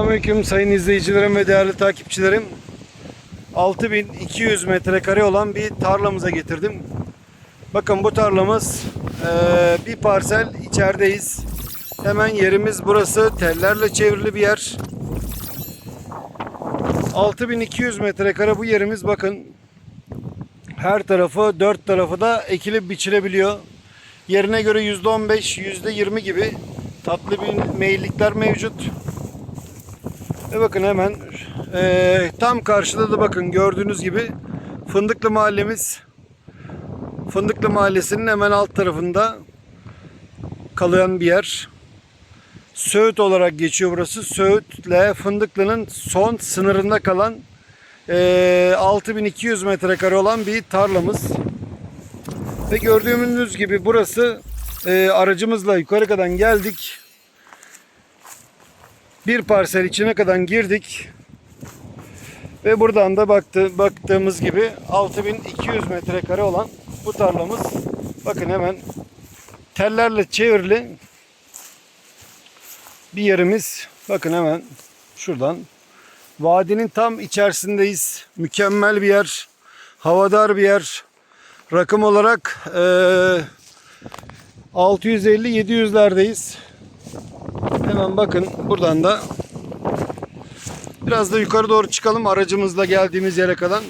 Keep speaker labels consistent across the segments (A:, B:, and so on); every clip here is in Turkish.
A: Selamünaleyküm sayın izleyicilerim ve değerli takipçilerim. 6200 metrekare olan bir tarlamıza getirdim. Bakın bu tarlamız eee, bir parsel içerideyiz. Hemen yerimiz burası. Tellerle çevrili bir yer. 6200 metrekare bu yerimiz bakın. Her tarafı dört tarafı da ekilip biçilebiliyor. Yerine göre %15, %20 gibi tatlı bir meyillikler mevcut. Ve bakın hemen eee, tam karşıda da bakın gördüğünüz gibi Fındıklı mahallemiz. Fındıklı mahallesinin hemen alt tarafında kalan bir yer. Söğüt olarak geçiyor burası. Söğütle Fındıklı'nın son sınırında kalan eee 6200 metrekare olan bir tarlamız. Ve gördüğünüz gibi burası eee, aracımızla yukarı kadar geldik. Bir parsel içine kadar girdik. Ve buradan da baktı, baktığımız gibi 6200 metrekare olan bu tarlamız bakın hemen tellerle çevrili bir yerimiz. Bakın hemen şuradan vadinin tam içerisindeyiz. Mükemmel bir yer. Havadar bir yer. Rakım olarak eee 650-700'lerdeyiz. Hemen bakın buradan da biraz da yukarı doğru çıkalım aracımızla geldiğimiz yere kadar.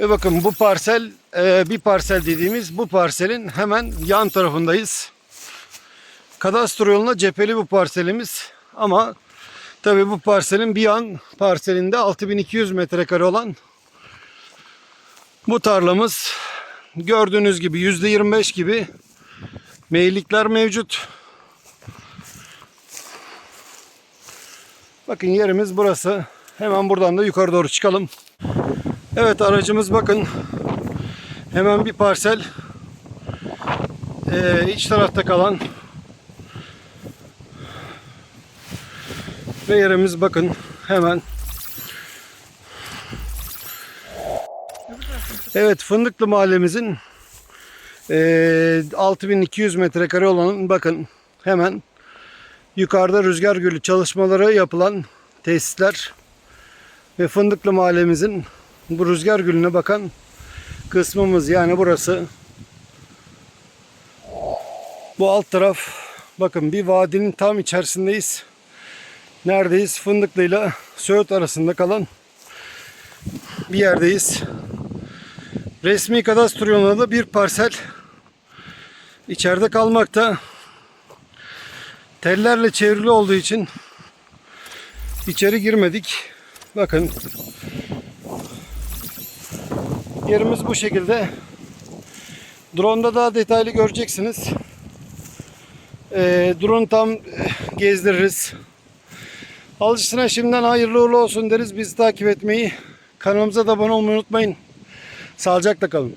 A: Ve bakın bu parsel e, bir parsel dediğimiz bu parselin hemen yan tarafındayız. Kadastro yoluna cepheli bu parselimiz ama tabi bu parselin bir yan parselinde 6200 metrekare olan bu tarlamız gördüğünüz gibi %25 gibi meyillikler mevcut. Bakın yerimiz burası. Hemen buradan da yukarı doğru çıkalım. Evet aracımız bakın. Hemen bir parsel. Ee, iç tarafta kalan. Ve yerimiz bakın hemen. Evet Fındıklı mahallemizin ee, 6200 metrekare olan bakın hemen yukarıda rüzgar gölü çalışmaları yapılan tesisler ve Fındıklı mahallemizin bu rüzgar gölüne bakan kısmımız yani burası. Bu alt taraf bakın bir vadinin tam içerisindeyiz. Neredeyiz? Fındıklı ile Söğüt arasında kalan bir yerdeyiz. Resmi kadastro yolunda da bir parsel içeride kalmakta. Tellerle çevrili olduğu için içeri girmedik. Bakın. Yerimiz bu şekilde. Drone'da daha detaylı göreceksiniz. Ee, drone tam eh, gezdiririz. Alıcısına şimdiden hayırlı uğurlu olsun deriz. Bizi takip etmeyi, kanalımıza da abone olmayı unutmayın. Sağlıcakla kalın.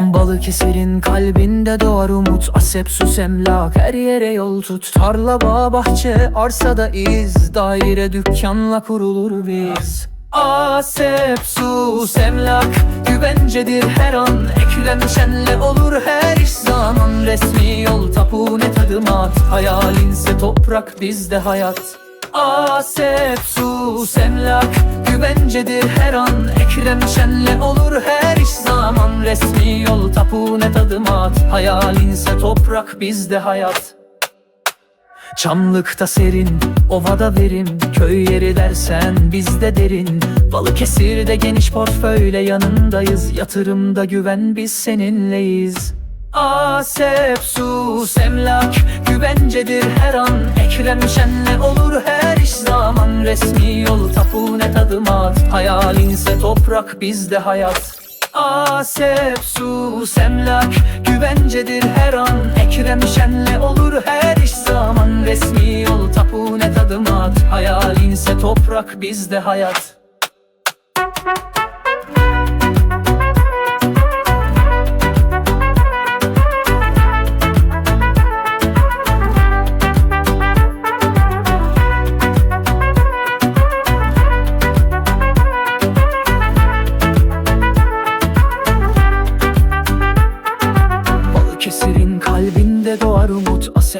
B: Balıkesir'in kalbinde doğar umut. Asepsus emlak her yere yol tut. Tarla bağ bahçe arsada iz. Daire dükkanla kurulur biz. Asepsus emlak güvencedir her an. Eklem şenle olur her iş zaman. Resmi yol tapu net adım at Hayalinse toprak bizde hayat. Asepsus emlak güvencedir her an. Ekrem şenle olur her iş zaman. Resmi yol tapu net adım at. Hayalinse toprak bizde hayat. Çamlıkta serin, ovada verim. Köy yeri dersen bizde derin. Balıkesir'de geniş portföyle yanındayız. Yatırımda güven biz seninleyiz Asepsus emlak güvencedir her an. Ekrem şenle olur her iş zaman. Resmi yol tapu net adım at Hayalinse toprak bizde hayat. Asepsus emlak güvencedir her an. Ekrem şenle olur her iş zaman. Resmi yol tapu net adım at Hayalinse toprak bizde hayat. Balıkesir'in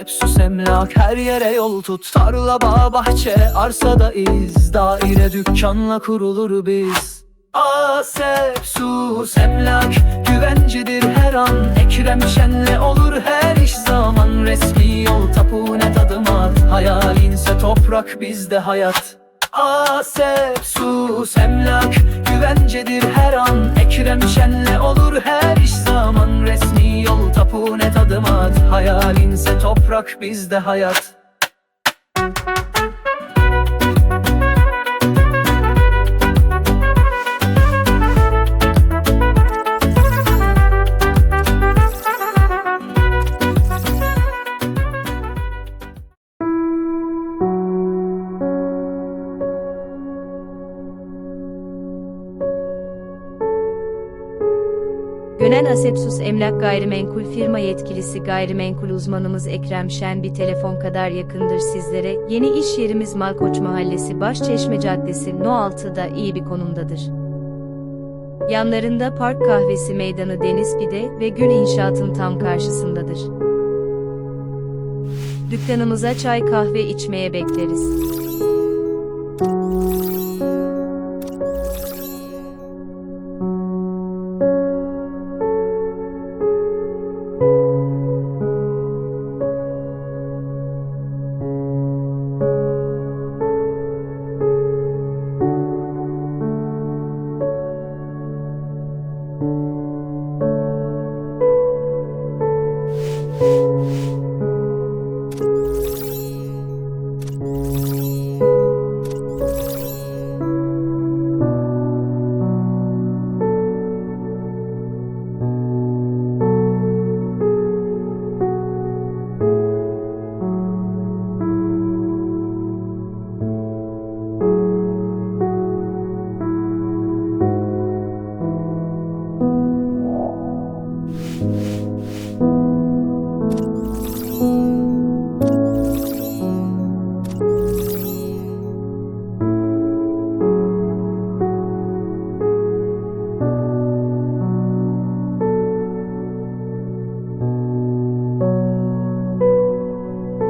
B: Asepsus emlak her yere yol tut. Tarla bağ bahçe arsada iz. Daire dükkanla kurulur biz. Asepsus emlak güvencidir her an. Ekrem Şen'le olur her iş zaman. Resmi yol tapu net adım at Hayalinse toprak bizde hayat. Asepsus emlak güvencedir her an. Ekrem Şen'le olur her iş zaman. Resmi yol tapu net adım at. Hayalinse toprak bizde hayat
C: Gönen Asepsus Emlak Gayrimenkul firma yetkilisi gayrimenkul uzmanımız Ekrem Şen bir telefon kadar yakındır sizlere. Yeni iş yerimiz Malkoç Mahallesi Başçeşme Caddesi No 6'da iyi bir konumdadır. Yanlarında Park Kahvesi Meydanı Deniz Pide ve Gül İnşaat'ın tam karşısındadır. Dükkanımıza çay kahve içmeye bekleriz.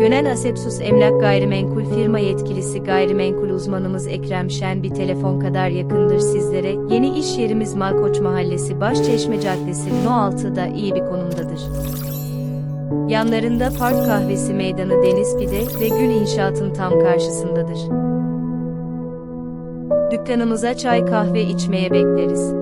C: Gönen Asepsus Emlak Gayrimenkul firma yetkilisi gayrimenkul uzmanımız Ekrem Şen bir telefon kadar yakındır sizlere. Yeni iş yerimiz Malkoç Mahallesi Başçeşme Caddesi No 6'da iyi bir konumdadır. Yanlarında Park Kahvesi Meydanı Deniz Pide ve Gül İnşaat'ın tam karşısındadır. Dükkanımıza çay kahve içmeye bekleriz.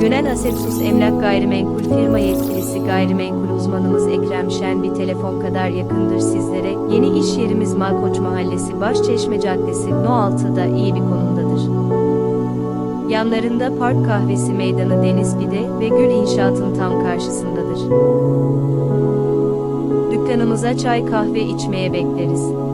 C: Gönen Asepsus Emlak Gayrimenkul firma yetkilisi gayrimenkul uzmanımız Ekrem Şen bir telefon kadar yakındır sizlere. Yeni iş yerimiz Malkoç Mahallesi Başçeşme Caddesi No 6'da iyi bir konumdadır. Yanlarında Park Kahvesi Meydanı Deniz Pide ve Gül İnşaat'ın tam karşısındadır. Dükkanımıza çay kahve içmeye bekleriz.